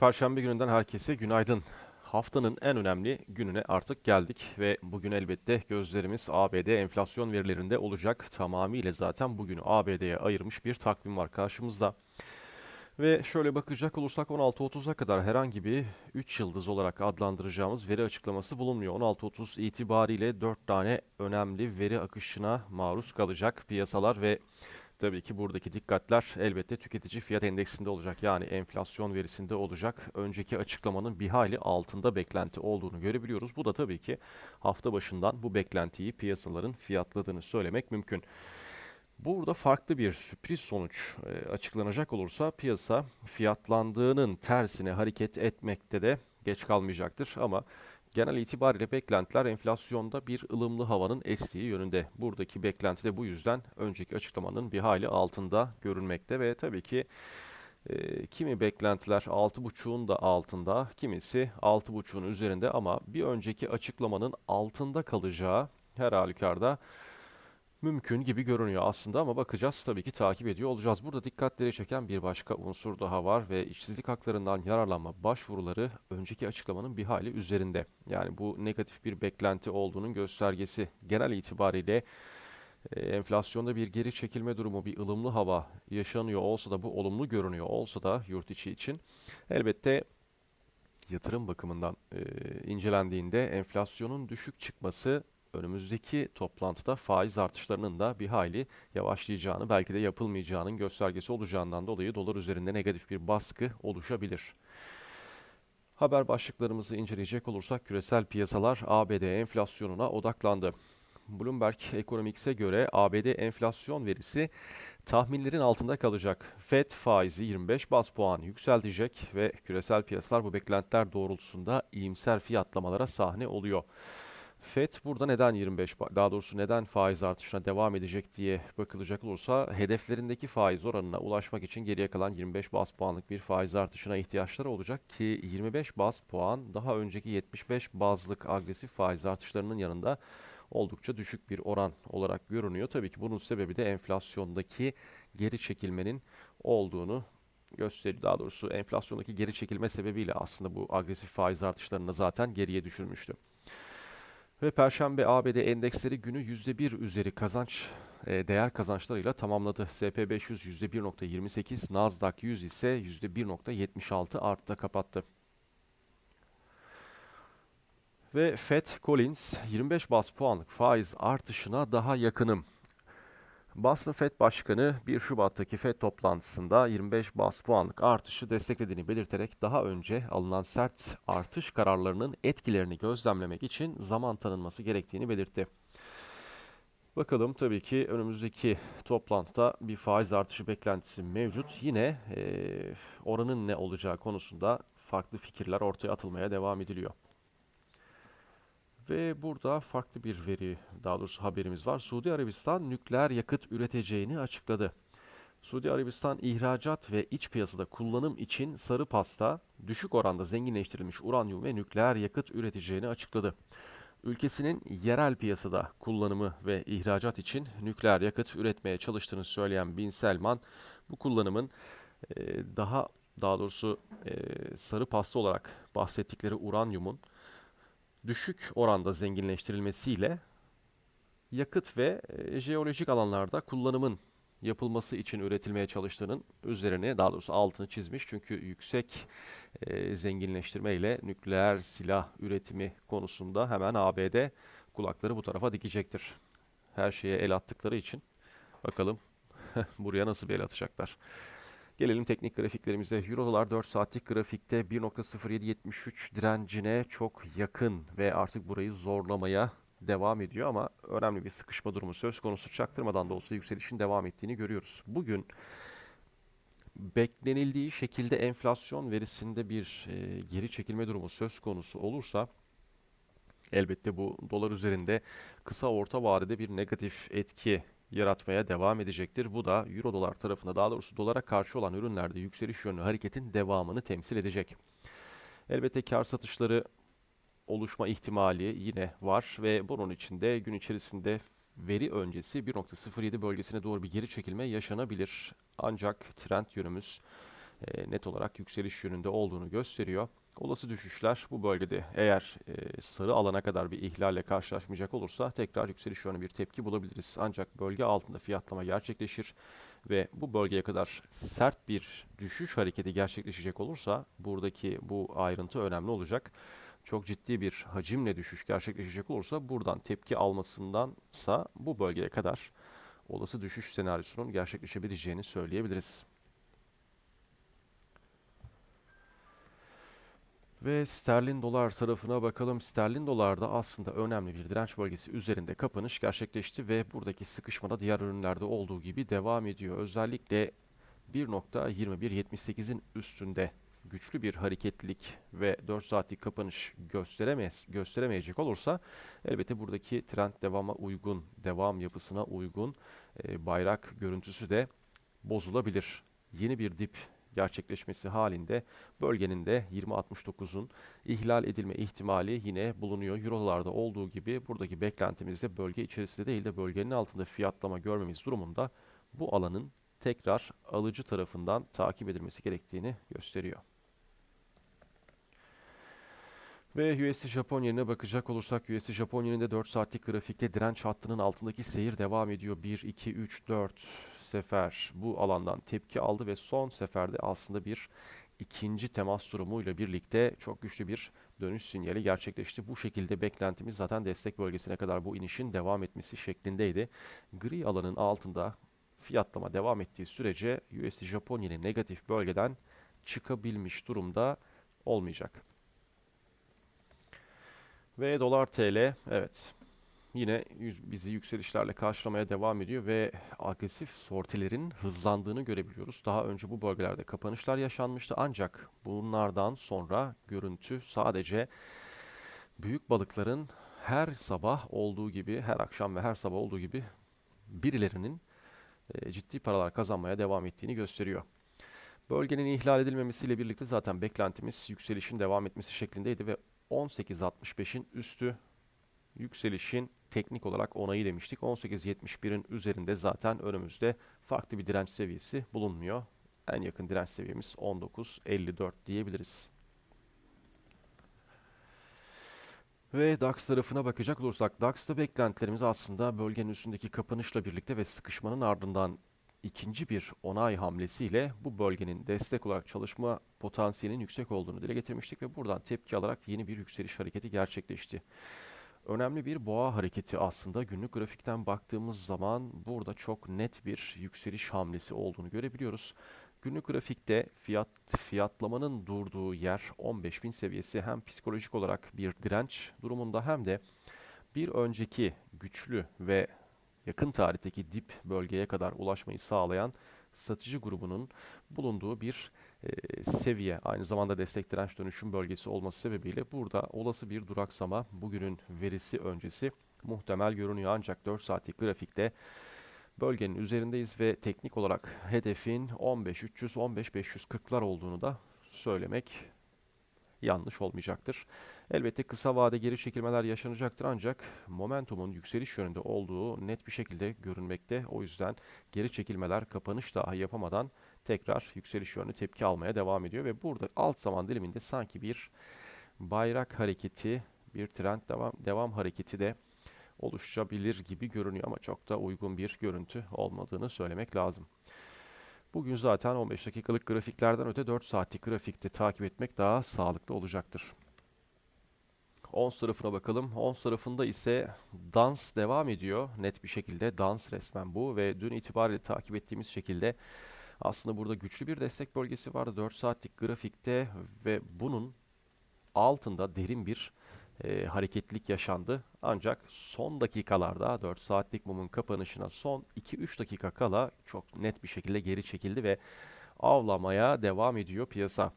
12 Ocak Perşembe gününden herkese günaydın. Haftanın en önemli gününe artık geldik ve bugün elbette gözlerimiz ABD enflasyon verilerinde olacak. Tamamıyla zaten bugünü ABD'ye ayırmış bir takvim var karşımızda. Ve şöyle bakacak olursak 16.30'a kadar herhangi bir 3 yıldız olarak adlandıracağımız veri açıklaması bulunmuyor. 16.30 itibariyle 4 tane önemli veri akışına maruz kalacak piyasalar ve Tabii ki buradaki dikkatler elbette tüketici fiyat endeksinde olacak. Yani enflasyon verisinde olacak. Önceki açıklamanın bir hali altında beklenti olduğunu görebiliyoruz. Bu da tabii ki hafta başından bu beklentiyi piyasaların fiyatladığını söylemek mümkün. Burada farklı bir sürpriz sonuç e, açıklanacak olursa piyasa fiyatlandığının tersine hareket etmekte de geç kalmayacaktır. Ama Genel itibariyle beklentiler enflasyonda bir ılımlı havanın estiği yönünde. Buradaki beklenti de bu yüzden önceki açıklamanın bir hali altında görünmekte ve tabii ki e, kimi beklentiler 6.5'un da altında, kimisi 6.5'un üzerinde ama bir önceki açıklamanın altında kalacağı her halükarda mümkün gibi görünüyor aslında ama bakacağız tabii ki takip ediyor olacağız. Burada dikkatleri çeken bir başka unsur daha var ve işsizlik haklarından yararlanma başvuruları önceki açıklamanın bir hali üzerinde. Yani bu negatif bir beklenti olduğunun göstergesi. Genel itibariyle e, enflasyonda bir geri çekilme durumu, bir ılımlı hava yaşanıyor olsa da bu olumlu görünüyor olsa da yurt içi için elbette yatırım bakımından e, incelendiğinde enflasyonun düşük çıkması önümüzdeki toplantıda faiz artışlarının da bir hayli yavaşlayacağını, belki de yapılmayacağının göstergesi olacağından dolayı dolar üzerinde negatif bir baskı oluşabilir. Haber başlıklarımızı inceleyecek olursak küresel piyasalar ABD enflasyonuna odaklandı. Bloomberg Economics'e göre ABD enflasyon verisi tahminlerin altında kalacak. Fed faizi 25 bas puan yükseltecek ve küresel piyasalar bu beklentiler doğrultusunda iyimser fiyatlamalara sahne oluyor. FED burada neden 25 daha doğrusu neden faiz artışına devam edecek diye bakılacak olursa hedeflerindeki faiz oranına ulaşmak için geriye kalan 25 bas puanlık bir faiz artışına ihtiyaçları olacak ki 25 bas puan daha önceki 75 bazlık agresif faiz artışlarının yanında oldukça düşük bir oran olarak görünüyor. Tabii ki bunun sebebi de enflasyondaki geri çekilmenin olduğunu gösteriyor. Daha doğrusu enflasyondaki geri çekilme sebebiyle aslında bu agresif faiz artışlarını zaten geriye düşürmüştü. Ve Perşembe ABD endeksleri günü %1 üzeri kazanç e, değer kazançlarıyla tamamladı. SP500 %1.28, Nasdaq 100 ise %1.76 artta kapattı. Ve Fed Collins 25 bas puanlık faiz artışına daha yakınım Boston Fed Başkanı 1 Şubat'taki Fed toplantısında 25 bas puanlık artışı desteklediğini belirterek daha önce alınan sert artış kararlarının etkilerini gözlemlemek için zaman tanınması gerektiğini belirtti. Bakalım tabii ki önümüzdeki toplantıda bir faiz artışı beklentisi mevcut. Yine e, oranın ne olacağı konusunda farklı fikirler ortaya atılmaya devam ediliyor. Ve burada farklı bir veri, daha doğrusu haberimiz var. Suudi Arabistan nükleer yakıt üreteceğini açıkladı. Suudi Arabistan ihracat ve iç piyasada kullanım için sarı pasta, düşük oranda zenginleştirilmiş uranyum ve nükleer yakıt üreteceğini açıkladı. Ülkesinin yerel piyasada kullanımı ve ihracat için nükleer yakıt üretmeye çalıştığını söyleyen Bin Selman, bu kullanımın daha daha doğrusu sarı pasta olarak bahsettikleri uranyumun düşük oranda zenginleştirilmesiyle yakıt ve e, jeolojik alanlarda kullanımın yapılması için üretilmeye çalıştığının üzerine daha doğrusu altını çizmiş. Çünkü yüksek e, zenginleştirme ile nükleer silah üretimi konusunda hemen ABD kulakları bu tarafa dikecektir. Her şeye el attıkları için bakalım buraya nasıl bir el atacaklar. Gelelim teknik grafiklerimize. Euro dolar 4 saatlik grafikte 1.0773 direncine çok yakın ve artık burayı zorlamaya devam ediyor ama önemli bir sıkışma durumu söz konusu. Çaktırmadan da olsa yükselişin devam ettiğini görüyoruz. Bugün beklenildiği şekilde enflasyon verisinde bir e, geri çekilme durumu söz konusu olursa elbette bu dolar üzerinde kısa orta vadede bir negatif etki yaratmaya devam edecektir. Bu da euro dolar tarafında daha doğrusu dolara karşı olan ürünlerde yükseliş yönlü hareketin devamını temsil edecek. Elbette kar satışları oluşma ihtimali yine var ve bunun için de gün içerisinde veri öncesi 1.07 bölgesine doğru bir geri çekilme yaşanabilir. Ancak trend yönümüz e, net olarak yükseliş yönünde olduğunu gösteriyor. Olası düşüşler bu bölgede eğer e, sarı alana kadar bir ihlalle karşılaşmayacak olursa tekrar yükseliş yönlü bir tepki bulabiliriz. Ancak bölge altında fiyatlama gerçekleşir ve bu bölgeye kadar sert bir düşüş hareketi gerçekleşecek olursa buradaki bu ayrıntı önemli olacak. Çok ciddi bir hacimle düşüş gerçekleşecek olursa buradan tepki almasındansa bu bölgeye kadar olası düşüş senaryosunun gerçekleşebileceğini söyleyebiliriz. Ve sterlin dolar tarafına bakalım. Sterlin dolarda aslında önemli bir direnç bölgesi üzerinde kapanış gerçekleşti ve buradaki sıkışmada diğer ürünlerde olduğu gibi devam ediyor. Özellikle 1.2178'in üstünde güçlü bir hareketlilik ve 4 saatlik kapanış gösteremez, gösteremeyecek olursa elbette buradaki trend devama uygun, devam yapısına uygun e, bayrak görüntüsü de bozulabilir. Yeni bir dip gerçekleşmesi halinde bölgenin de 20.69'un ihlal edilme ihtimali yine bulunuyor. Eurolarda olduğu gibi buradaki beklentimizde bölge içerisinde değil de bölgenin altında fiyatlama görmemiz durumunda bu alanın tekrar alıcı tarafından takip edilmesi gerektiğini gösteriyor. Ve USD Japon yerine bakacak olursak USD Japon yerinde 4 saatlik grafikte direnç hattının altındaki seyir devam ediyor. 1, 2, 3, 4 sefer bu alandan tepki aldı ve son seferde aslında bir ikinci temas durumuyla birlikte çok güçlü bir dönüş sinyali gerçekleşti. Bu şekilde beklentimiz zaten destek bölgesine kadar bu inişin devam etmesi şeklindeydi. Gri alanın altında fiyatlama devam ettiği sürece USD Japon yeni negatif bölgeden çıkabilmiş durumda olmayacak. Ve dolar TL evet yine yüz, bizi yükselişlerle karşılamaya devam ediyor ve agresif sortilerin hızlandığını görebiliyoruz. Daha önce bu bölgelerde kapanışlar yaşanmıştı ancak bunlardan sonra görüntü sadece büyük balıkların her sabah olduğu gibi, her akşam ve her sabah olduğu gibi birilerinin e, ciddi paralar kazanmaya devam ettiğini gösteriyor. Bölgenin ihlal edilmemesiyle birlikte zaten beklentimiz yükselişin devam etmesi şeklindeydi ve 18.65'in üstü yükselişin teknik olarak onayı demiştik. 18.71'in üzerinde zaten önümüzde farklı bir direnç seviyesi bulunmuyor. En yakın direnç seviyemiz 19.54 diyebiliriz. Ve DAX tarafına bakacak olursak DAX'ta beklentilerimiz aslında bölgenin üstündeki kapanışla birlikte ve sıkışmanın ardından ikinci bir onay hamlesiyle bu bölgenin destek olarak çalışma potansiyelinin yüksek olduğunu dile getirmiştik ve buradan tepki alarak yeni bir yükseliş hareketi gerçekleşti. Önemli bir boğa hareketi aslında günlük grafikten baktığımız zaman burada çok net bir yükseliş hamlesi olduğunu görebiliyoruz. Günlük grafikte fiyat fiyatlamanın durduğu yer 15.000 seviyesi hem psikolojik olarak bir direnç durumunda hem de bir önceki güçlü ve yakın tarihteki dip bölgeye kadar ulaşmayı sağlayan satıcı grubunun bulunduğu bir e, seviye. Aynı zamanda destek direnç dönüşüm bölgesi olması sebebiyle burada olası bir duraksama bugünün verisi öncesi muhtemel görünüyor. Ancak 4 saatlik grafikte bölgenin üzerindeyiz ve teknik olarak hedefin 15.300-15.540'lar olduğunu da söylemek yanlış olmayacaktır. Elbette kısa vade geri çekilmeler yaşanacaktır ancak momentumun yükseliş yönünde olduğu net bir şekilde görünmekte. O yüzden geri çekilmeler kapanış daha yapamadan tekrar yükseliş yönlü tepki almaya devam ediyor ve burada alt zaman diliminde sanki bir bayrak hareketi, bir trend devam, devam hareketi de oluşabilir gibi görünüyor ama çok da uygun bir görüntü olmadığını söylemek lazım. Bugün zaten 15 dakikalık grafiklerden öte 4 saatlik grafikte takip etmek daha sağlıklı olacaktır. Ons tarafına bakalım. Ons tarafında ise dans devam ediyor. Net bir şekilde dans resmen bu ve dün itibariyle takip ettiğimiz şekilde aslında burada güçlü bir destek bölgesi vardı 4 saatlik grafikte ve bunun altında derin bir e, hareketlilik yaşandı. Ancak son dakikalarda 4 saatlik mumun kapanışına son 2-3 dakika kala çok net bir şekilde geri çekildi ve avlamaya devam ediyor piyasa.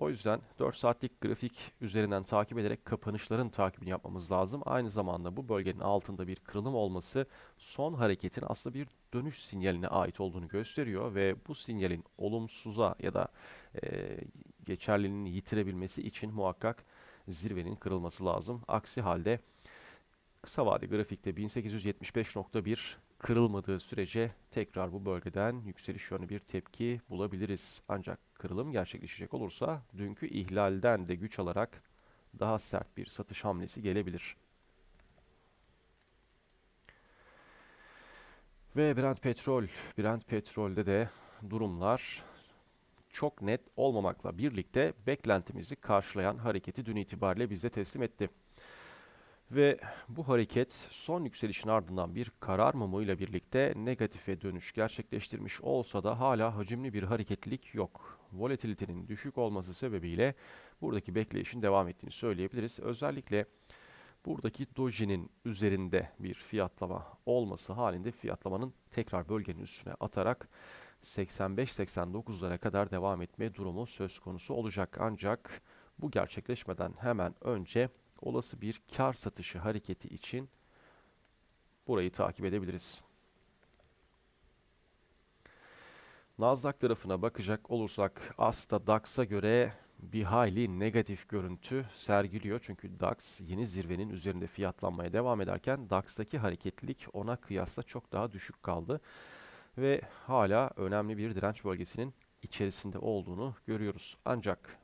O yüzden 4 saatlik grafik üzerinden takip ederek kapanışların takibini yapmamız lazım. Aynı zamanda bu bölgenin altında bir kırılım olması son hareketin aslında bir dönüş sinyaline ait olduğunu gösteriyor ve bu sinyalin olumsuza ya da e, geçerliliğini yitirebilmesi için muhakkak zirvenin kırılması lazım. Aksi halde kısa vade grafikte 1875.1 kırılmadığı sürece tekrar bu bölgeden yükseliş yönlü bir tepki bulabiliriz. Ancak kırılım gerçekleşecek olursa dünkü ihlalden de güç alarak daha sert bir satış hamlesi gelebilir. Ve Brent petrol, Brent petrolde de durumlar çok net olmamakla birlikte beklentimizi karşılayan hareketi dün itibariyle bize teslim etti. Ve bu hareket son yükselişin ardından bir karar mumuyla birlikte negatife dönüş gerçekleştirmiş olsa da hala hacimli bir hareketlilik yok. Volatilitenin düşük olması sebebiyle buradaki bekleyişin devam ettiğini söyleyebiliriz. Özellikle buradaki dojinin üzerinde bir fiyatlama olması halinde fiyatlamanın tekrar bölgenin üstüne atarak 85-89'lara kadar devam etme durumu söz konusu olacak. Ancak bu gerçekleşmeden hemen önce olası bir kar satışı hareketi için burayı takip edebiliriz. Nasdaq tarafına bakacak olursak aslında DAX'a göre bir hayli negatif görüntü sergiliyor. Çünkü DAX yeni zirvenin üzerinde fiyatlanmaya devam ederken DAX'taki hareketlilik ona kıyasla çok daha düşük kaldı. Ve hala önemli bir direnç bölgesinin içerisinde olduğunu görüyoruz. Ancak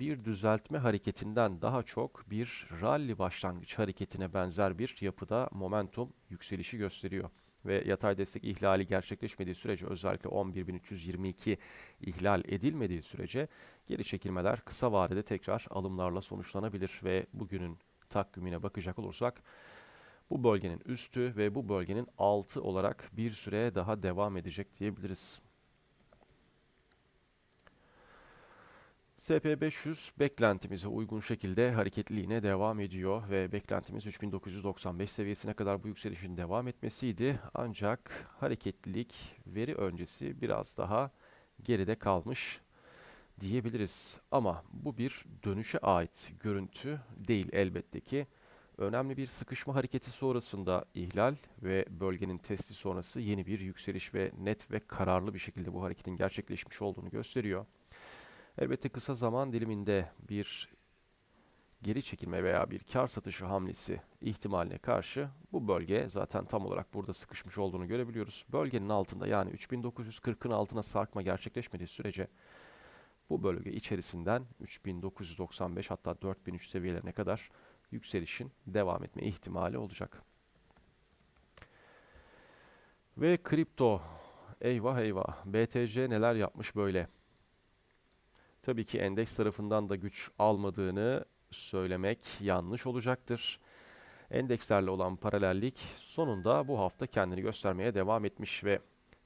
bir düzeltme hareketinden daha çok bir rally başlangıç hareketine benzer bir yapıda momentum yükselişi gösteriyor. Ve yatay destek ihlali gerçekleşmediği sürece özellikle 11.322 ihlal edilmediği sürece geri çekilmeler kısa vadede tekrar alımlarla sonuçlanabilir ve bugünün takvimine bakacak olursak bu bölgenin üstü ve bu bölgenin altı olarak bir süre daha devam edecek diyebiliriz. SP500 beklentimize uygun şekilde hareketliliğine devam ediyor ve beklentimiz 3995 seviyesine kadar bu yükselişin devam etmesiydi. Ancak hareketlilik veri öncesi biraz daha geride kalmış diyebiliriz. Ama bu bir dönüşe ait görüntü değil elbette ki. Önemli bir sıkışma hareketi sonrasında ihlal ve bölgenin testi sonrası yeni bir yükseliş ve net ve kararlı bir şekilde bu hareketin gerçekleşmiş olduğunu gösteriyor. Elbette kısa zaman diliminde bir geri çekilme veya bir kar satışı hamlesi ihtimaline karşı bu bölge zaten tam olarak burada sıkışmış olduğunu görebiliyoruz. Bölgenin altında yani 3940'ın altına sarkma gerçekleşmediği sürece bu bölge içerisinden 3995 hatta 4003 seviyelerine kadar yükselişin devam etme ihtimali olacak. Ve kripto eyvah eyvah BTC neler yapmış böyle? Tabii ki endeks tarafından da güç almadığını söylemek yanlış olacaktır. Endekslerle olan paralellik sonunda bu hafta kendini göstermeye devam etmiş ve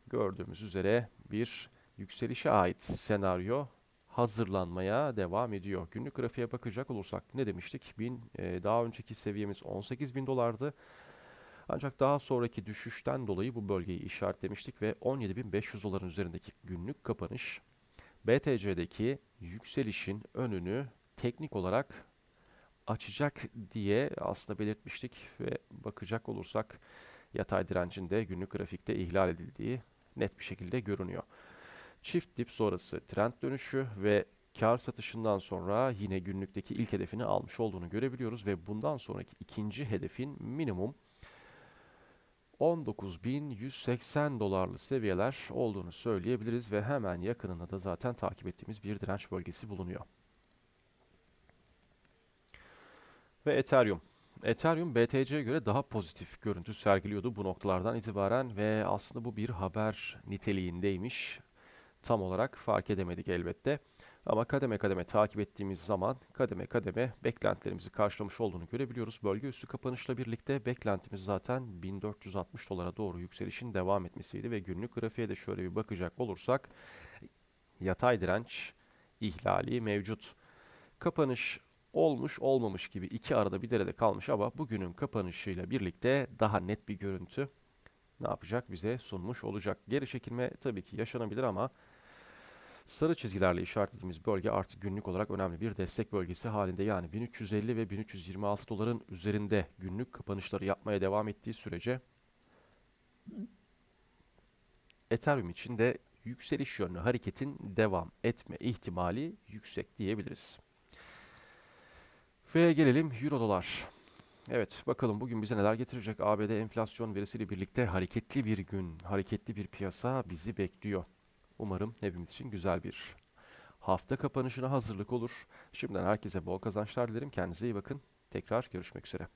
gördüğümüz üzere bir yükselişe ait senaryo hazırlanmaya devam ediyor. Günlük grafiğe bakacak olursak ne demiştik? Bin, e, daha önceki seviyemiz 18 bin dolardı. Ancak daha sonraki düşüşten dolayı bu bölgeyi işaretlemiştik ve 17.500 doların üzerindeki günlük kapanış BTC'deki yükselişin önünü teknik olarak açacak diye aslında belirtmiştik ve bakacak olursak yatay direncin de günlük grafikte ihlal edildiği net bir şekilde görünüyor. Çift dip sonrası trend dönüşü ve kar satışından sonra yine günlükteki ilk hedefini almış olduğunu görebiliyoruz ve bundan sonraki ikinci hedefin minimum 19.180 dolarlı seviyeler olduğunu söyleyebiliriz ve hemen yakınında da zaten takip ettiğimiz bir direnç bölgesi bulunuyor. Ve Ethereum. Ethereum BTC'ye göre daha pozitif görüntü sergiliyordu bu noktalardan itibaren ve aslında bu bir haber niteliğindeymiş. Tam olarak fark edemedik elbette. Ama kademe kademe takip ettiğimiz zaman kademe kademe beklentilerimizi karşılamış olduğunu görebiliyoruz. Bölge üstü kapanışla birlikte beklentimiz zaten 1460 dolara doğru yükselişin devam etmesiydi ve günlük grafiğe de şöyle bir bakacak olursak yatay direnç ihlali mevcut. Kapanış olmuş olmamış gibi iki arada bir derede kalmış ama bugünün kapanışıyla birlikte daha net bir görüntü ne yapacak bize sunmuş olacak. Geri çekilme tabii ki yaşanabilir ama Sarı çizgilerle işaretlediğimiz bölge artık günlük olarak önemli bir destek bölgesi halinde. Yani 1350 ve 1326 doların üzerinde günlük kapanışları yapmaya devam ettiği sürece Ethereum için de yükseliş yönlü hareketin devam etme ihtimali yüksek diyebiliriz. Ve gelelim Euro dolar. Evet bakalım bugün bize neler getirecek. ABD enflasyon verisiyle birlikte hareketli bir gün, hareketli bir piyasa bizi bekliyor. Umarım hepimiz için güzel bir hafta kapanışına hazırlık olur. Şimdiden herkese bol kazançlar dilerim. Kendinize iyi bakın. Tekrar görüşmek üzere.